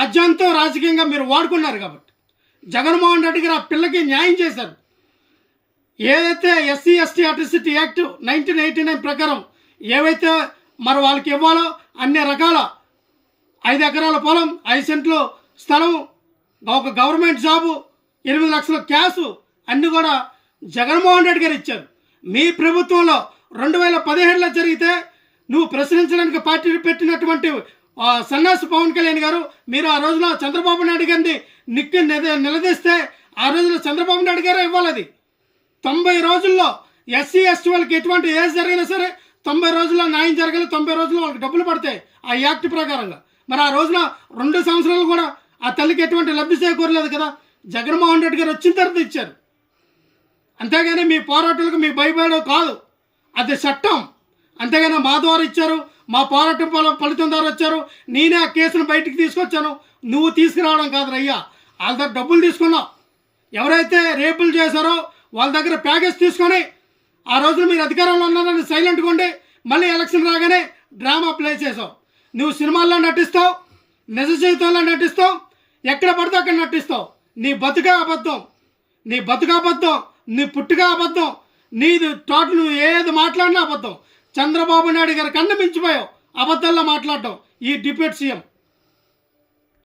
అజంతో రాజకీయంగా మీరు వాడుకున్నారు కాబట్టి. జగన్మోహన్ రెడ్డి గారు ఆ పిల్లకి న్యాయం చేశారు. ఏదైతే SC ST atrocity act nineteen eighty nine ప్రకారం ఏవైతే మరి వాళ్ళకి ఇవ్వాలో అన్ని రకాల ఐదు ఎకరాల పొలం ఐదు సెంట్లు స్థలం ఒక గవర్నమెంట్ జాబు ఎనిమిది లక్షల క్యాష్ అన్నీ కూడా జగన్మోహన్ రెడ్డి గారు ఇచ్చారు. మీ ప్రభుత్వంలో రెండు వేల పదిహేడులో జరిగితే నువ్వు ప్రశ్నించడానికి పార్టీ పెట్టినటువంటి సన్నాసి పవన్ కళ్యాణ్ గారు మీరు ఆ రోజున చంద్రబాబు నాయుడు గారిని నిక్కి నిలదీస్తే ఆ రోజున చంద్రబాబు నాయుడు గారే ఇవ్వాలది. అది తొంభై రోజుల్లో ఎస్సీ ఎస్టీ వాళ్ళకి ఎటువంటి ఏజ్ జరిగినా సరే తొంభై రోజుల్లో న్యాయం జరగాలి తొంభై రోజుల్లో వాళ్ళకి డబ్బులు పడతాయి ఆ యాక్ట్ ప్రకారంగా. మరి ఆ రోజున రెండు సంవత్సరాలు కూడా ఆ తల్లికి ఎటువంటి లబ్ధి చేకూరలేదు కదా. జగన్మోహన్ రెడ్డి గారు వచ్చిన తర్వాత ఇచ్చారు. అంతేగాని మీ పోరాటాలకు మీ భయపడడం కాదు. అది చట్టం. అంతేగాని మా ద్వారా ఇచ్చారు. మా పోరాటం ఫల- ఫలితం ద్వారా వచ్చారు. నేనే ఆ కేసును బయటికి తీసుకొచ్చాను. నువ్వు తీసుకురావడం కాదు రయ్యా వాళ్ళ దగ్గర డబ్బులు తీసుకున్నావు ఎవరైతే రేపులు చేశారో వాళ్ళ దగ్గర ప్యాకేజ్ తీసుకొని ఆ రోజు మీరు అధికారంలో ఉన్నారని సైలెంట్గా ఉండి మళ్ళీ ఎలక్షన్ రాగానే డ్రామా ప్లే చేసావు నువ్వు సినిమాల్లో నటిస్తావు నిజ జీవితంలో నటిస్తావు ఎక్కడ పడితే అక్కడ నటిస్తావు. నీ బతుక అబద్ధం. నీ బతుక అబద్ధం. నీ పుట్టుక అబద్ధం. నీది టోటల్ నువ్వు ఏది మాట్లాడినా అబద్ధం. చంద్రబాబు నాయుడు గారి కన్ను మించిపోయావు. అబద్ధాల్లో మాట్లాడటం ఈ డిప్యూటీ సీఎం.